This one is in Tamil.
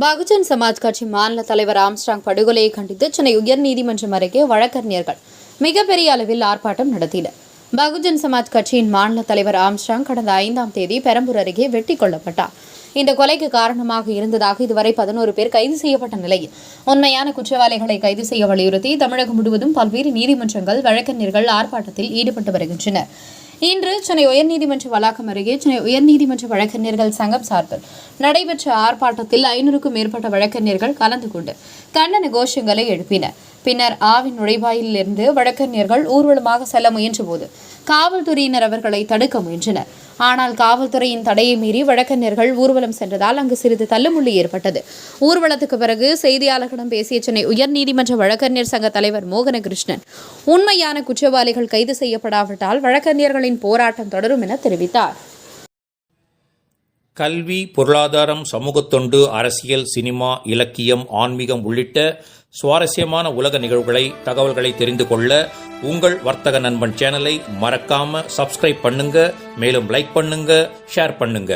பகுஜன் சமாஜ் கட்சி மாநில தலைவர் ஆம்ஸ்டாங் படுகொலையை கண்டித்து சென்னை உயர்நீதிமன்றம் அருகே வழக்கறிஞர்கள் மிகப்பெரிய அளவில் ஆர்ப்பாட்டம் நடத்தினர். பகுஜன் சமாஜ் கட்சியின் மாநில தலைவர் ஆம்ஸ்டாங் கடந்த ஐந்தாம் தேதி பெரம்பூர் அருகே வெட்டி கொல்லப்பட்டார். இந்த கொலைக்கு காரணமாக இருந்ததாக இதுவரை பதினோரு பேர் கைது செய்யப்பட்ட நிலையில் உண்மையான குற்றவாளிகளை கைது செய்ய வலியுறுத்தி தமிழகம் முழுவதும் பல்வேறு நீதிமன்றங்கள் வழக்கறிஞர்கள் ஆர்ப்பாட்டத்தில் ஈடுபட்டு வருகின்றனர். இன்று சென்னை உயர்நீதிமன்ற வளாகம் அருகே சென்னை உயர்நீதிமன்ற வழக்கறிஞர்கள் சங்கம் சார்பில் நடைபெற்ற ஆர்ப்பாட்டத்தில் ஐநூறுக்கும் மேற்பட்ட வழக்கறிஞர்கள் கலந்து கொண்டு கண்டன கோஷங்களை எழுப்பினர். பின்னர் ஆவின் நுழைவாயிலிருந்து வழக்கறிஞர்கள் ஊர்வலமாக செல்ல முயன்றபோது காவல்துறையினர் அவர்களை தடுக்க முயன்றனர். ஆனால் காவல்துறையின் தடையை மீறி வழக்கறிஞர்கள் ஊர்வலம் சென்றதால் அங்கு சிறிது தள்ளுமுள்ளு ஏற்பட்டது. ஊர்வலத்துக்கு பிறகு செய்தியாளர்களிடம் பேசிய சென்னை உயர்நீதிமன்ற வழக்கறிஞர் சங்க தலைவர் மோகனகிருஷ்ணன் உண்மையான குற்றவாளிகள் கைது செய்யப்படாவிட்டால் வழக்கறிஞர்களின் போராட்டம் தொடரும் என தெரிவித்தார். கல்வி பொருளாதாரம் சமூகத்தொண்டு அரசியல் சினிமா இலக்கியம் ஆன்மீகம் உள்ளிட்ட சுவாரஸ்யமான உலக நிகழ்வுகளை தகவல்களை தெரிந்து கொள்ள உங்கள் வர்த்தக நண்பன் சேனலை மறக்காம சப்ஸ்கிரைப் பண்ணுங்க மேலும் லைக் பண்ணுங்க ஷேர் பண்ணுங்க.